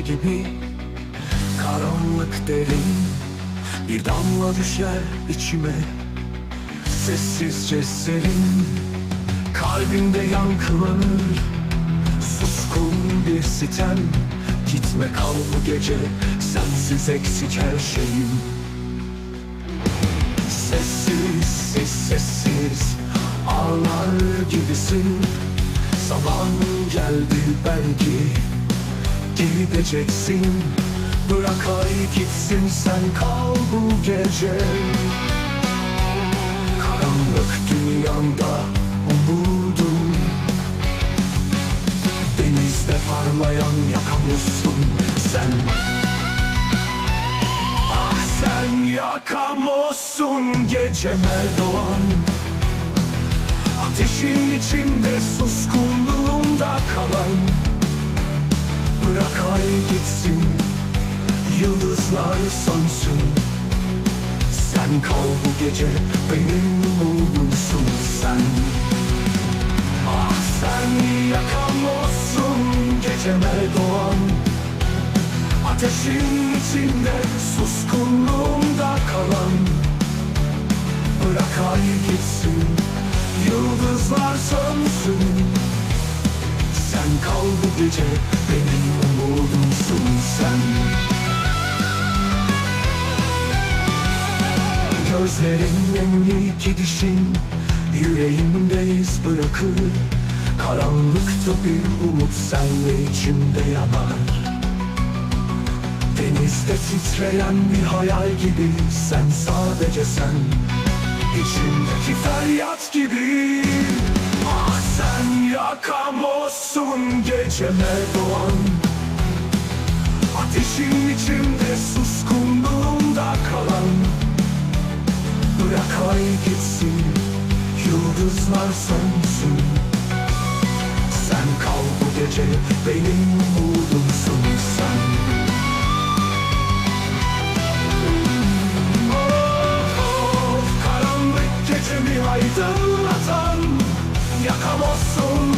gibi. Karanlık derin Bir damla düşer içime. Sessizce serin Kalbimde yankılanır. Suskun bir sitem Gitme kal bu gece. Sensiz eksik her şeyim. Sessiz, sessiz, sessiz Ağlar gibisin. Zaman geldi belki Gideceksin. Bırak ay gitsin sen kal bu gece. Karanlık dünyanda umudum. Denizde parlayan yakamosun sen. Ah sen yakamosun geceme doğan Ateşin içinde suskunluğunda kalan Bırak ay gitsin Yıldızlar sönsün Sen kal bu gece Benim umudumsun sen. Ah sen yakamosun Geceme doğan. Ateşin içinde Suskunluğumda kalan. Bırak ay gitsin Yıldızlar sönsün Sen kal bu gece Benim umudumsun sen Gözlerin nemli gidişin Yüreğimde iz bırakır. Karanlıkta bir umut senle içimde yanar. Denizde titreyen bir hayal gibi Sen sadece sen. İçimdeki feryat gibi. Ah sen yakamosun geceme doğan Ateşin içimde suskunluğumda kalan. Bırak ay gitsin Yıldızlar sönsün Sen kal bu gece Benim umudumsun sen. Karanlık gecemi aydınlatan Yakamosun